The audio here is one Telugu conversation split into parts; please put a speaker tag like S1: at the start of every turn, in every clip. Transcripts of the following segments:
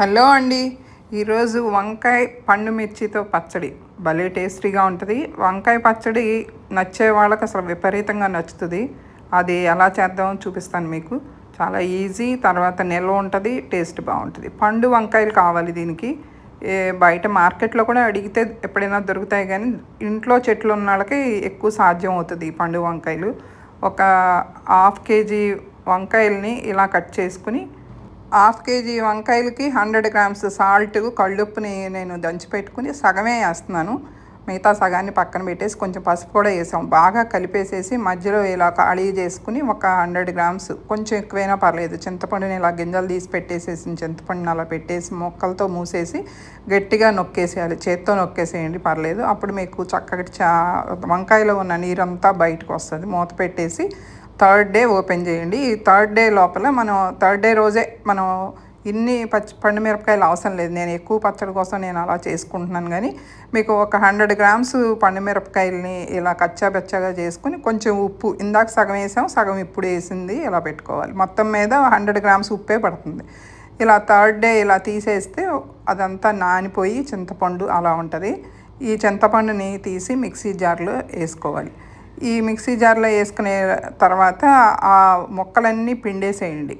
S1: హలో అండి. ఈరోజు వంకాయ పండు మిర్చితో పచ్చడి. భలే టేస్టీగా ఉంటుంది. వంకాయ పచ్చడి నచ్చే వాళ్ళకి అసలు విపరీతంగా నచ్చుతుంది. అది ఎలా చేద్దామో చూపిస్తాను మీకు. చాలా ఈజీ తర్వాత నిల్వ ఉంటుంది టేస్ట్ బాగుంటుంది. పండు వంకాయలు కావాలి దీనికి. బయట మార్కెట్లో కూడా అడిగితే ఎప్పుడైనా దొరుకుతాయి కానీ ఇంట్లో చెట్లు ఉన్న వాళ్ళకి ఎక్కువ సాధ్యం అవుతుంది పండు వంకాయలు. ఒక హాఫ్ కేజీ వంకాయల్ని ఇలా కట్ చేసుకుని హాఫ్ కేజీ వంకాయలకి హండ్రెడ్ గ్రామ్స్ సాల్ట్ కళ్ళుప్పుని నేను దంచిపెట్టుకుని సగమే వేస్తున్నాను. మిగతా సగాన్ని పక్కన పెట్టేసి కొంచెం పసుపు కూడా వేసాం. బాగా కలిపేసేసి మధ్యలో ఇలా ఖాళీ చేసుకుని ఒక హండ్రెడ్ గ్రామ్స్ కొంచెం ఎక్కువైనా పర్లేదు. చింతపండుని ఇలా గింజలు తీసి పెట్టేసేసి చింతపండుని అలా పెట్టేసి మొక్కలతో మూసేసి గట్టిగా నొక్కేసేయాలి. చేత్తో నొక్కేసేయండి పర్లేదు. అప్పుడు మీకు చక్కగా చా వంకాయలో ఉన్న నీరంతా బయటకు వస్తుంది. మూత పెట్టేసి థర్డ్ డే ఓపెన్ చేయండి. ఈ థర్డ్ డే లోపల మనం థర్డ్ డే రోజే మనం ఇన్ని పచ్చి పండు మిరపకాయలు అవసరం లేదు. నేను ఎక్కువ పచ్చడి కోసం నేను అలా చేసుకుంటున్నాను కానీ మీకు ఒక హండ్రెడ్ గ్రామ్స్ పండు మిరపకాయలని ఇలా కచ్చా బెచ్చగా చేసుకుని కొంచెం ఉప్పు ఇందాక సగం వేసాం సగం ఇప్పుడు వేసింది ఇలా పెట్టుకోవాలి. మొత్తం మీద హండ్రెడ్ గ్రామ్స్ ఉప్పే పడుతుంది. ఇలా థర్డ్ డే ఇలా తీసేస్తే అదంతా నానిపోయి చింతపండు అలా ఉంటుంది. ఈ చింతపండుని తీసి మిక్సీ జార్లో వేసుకోవాలి. ఈ మిక్సీ జార్లో వేసుకునే తర్వాత ఆ మొక్కలన్నీ పిండేసేయండి.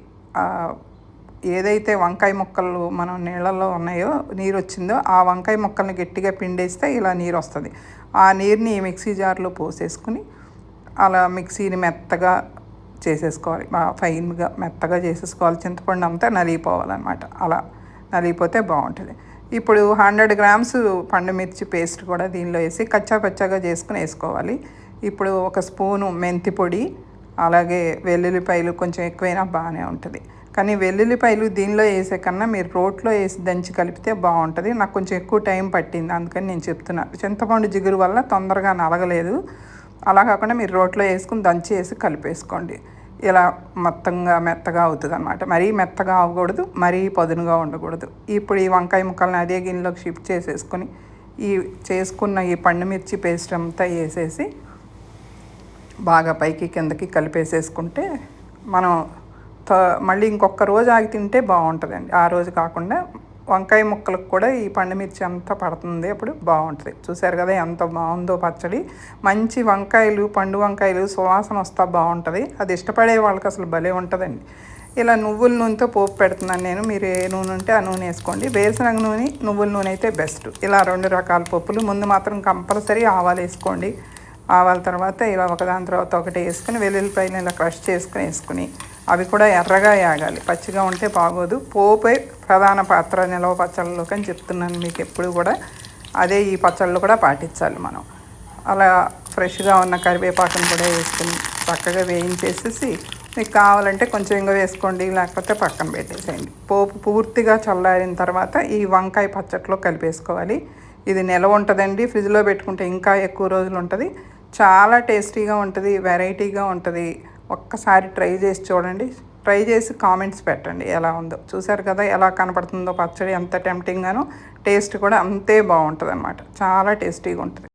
S1: ఏదైతే వంకాయ ముక్కలు మనం నీళ్ళల్లో ఉన్నాయో నీరు వచ్చిందో ఆ వంకాయ ముక్కల్ని గట్టిగా పిండేస్తే ఇలా నీరు వస్తుంది. ఆ నీరుని మిక్సీ జార్లో పోసేసుకుని అలా మిక్సీని మెత్తగా చేసేసుకోవాలి. ఫైన్గా మెత్తగా చేసేసుకోవాలి. చింతపండు అంతా నలిగిపోవాలన్నమాట. అలా నలిగిపోతే బాగుంటుంది. ఇప్పుడు హండ్రెడ్ గ్రామ్స్ పండుమిర్చి పేస్ట్ కూడా దీనిలో వేసి కచ్చా పచ్చాగా చేసుకుని వేసుకోవాలి. ఇప్పుడు ఒక స్పూను మెంతి పొడి అలాగే వెల్లుల్లిపాయలు కొంచెం ఎక్కువైనా బాగానే ఉంటుంది. కానీ వెల్లుల్లిపాయలు దీనిలో వేసే కన్నా మీరు రోట్లో వేసి దంచి కలిపితే బాగుంటుంది. నాకు కొంచెం ఎక్కువ టైం పట్టింది అందుకని నేను చెప్తున్నాను చింతపండు జిగురు వల్ల తొందరగా నలగలేదు. అలా కాకుండా మీరు రోట్లో వేసుకుని దంచి వేసి కలిపేసుకోండి. ఇలా మొత్తంగా మెత్తగా అవుతుంది అనమాట మరీ మెత్తగా అవ్వకూడదు మరీ పదునుగా ఉండకూడదు. ఇప్పుడు ఈ వంకాయ ముక్కల్ని అదే గిన్నెలోకి షిఫ్ట్ చేసేసుకొని ఈ చేసుకున్న ఈ పండు మిర్చి పేస్ట్ అంతా వేసేసి బాగా పైకి కిందకి కలిపేసేసుకుంటే మనం మళ్ళీ ఇంకొక రోజు ఆగి తింటే బాగుంటుందండి. ఆ రోజు కాకుండా వంకాయ ముక్కలకు కూడా ఈ పండుమిర్చి అంతా పడుతుంది అప్పుడు బాగుంటుంది. చూసారు కదా ఎంత బాగుందో పచ్చడి. మంచి వంకాయలు పండు వంకాయలు సువాసన వస్తా బాగుంటుంది. అది ఇష్టపడే వాళ్ళకి అసలు భలే ఉంటుందండి. ఇలా నువ్వుల నూనెతో పోపు పెడుతున్నాను నేను. మీరు ఏ నూనె ఉంటే ఆ నూనె వేసుకోండి. వేరుశనగ నూనె నువ్వుల నూనె అయితే బెస్ట్. ఇలా రెండు రకాల పప్పులు ముందు మాత్రం కంపల్సరీ ఆవాలు వేసుకోండి. ఆవాల తర్వాత ఇలా ఒకదాని తర్వాత ఒకటి వేసుకుని వెల్లుల్లిపాయలు ఇలా క్రష్ చేసుకుని వేసుకుని అవి కూడా ఎర్రగా యాగాలి. పచ్చిగా ఉంటే బాగోదు. పోపే ప్రధాన పాత్ర నిలవ పచ్చళ్ళలోకి అని చెప్తున్నాను మీకు ఎప్పుడు కూడా. అదే ఈ పచ్చళ్ళు కూడా పాటించాలి మనం. అలా ఫ్రెష్గా ఉన్న కరివేపాకును కూడా వేసుకుని చక్కగా వేయించేసేసి మీకు కావాలంటే కొంచెం ఇంకా వేసుకోండి లేకపోతే పక్కన పెట్టేసేయండి. పోపు పూర్తిగా చల్లారిన తర్వాత ఈ వంకాయ పచ్చట్లో కలిపేసుకోవాలి. ఇది నిలవ ఉంటుందండి. ఫ్రిడ్జ్లో పెట్టుకుంటే ఇంకా ఎక్కువ రోజులు ఉంటుంది. చాలా టేస్టీగా ఉంటుంది వెరైటీగా ఉంటుంది. ఒక్కసారి ట్రై చేసి చూడండి. ట్రై చేసి కామెంట్స్ పెట్టండి ఎలా ఉందో. చూసారు కదా ఎలా కనపడుతుందో పచ్చడి ఎంత టెంప్టింగ్గానో టేస్ట్ కూడా అంతే బాగుంటుంది అనమాట చాలా టేస్టీగా ఉంటుంది.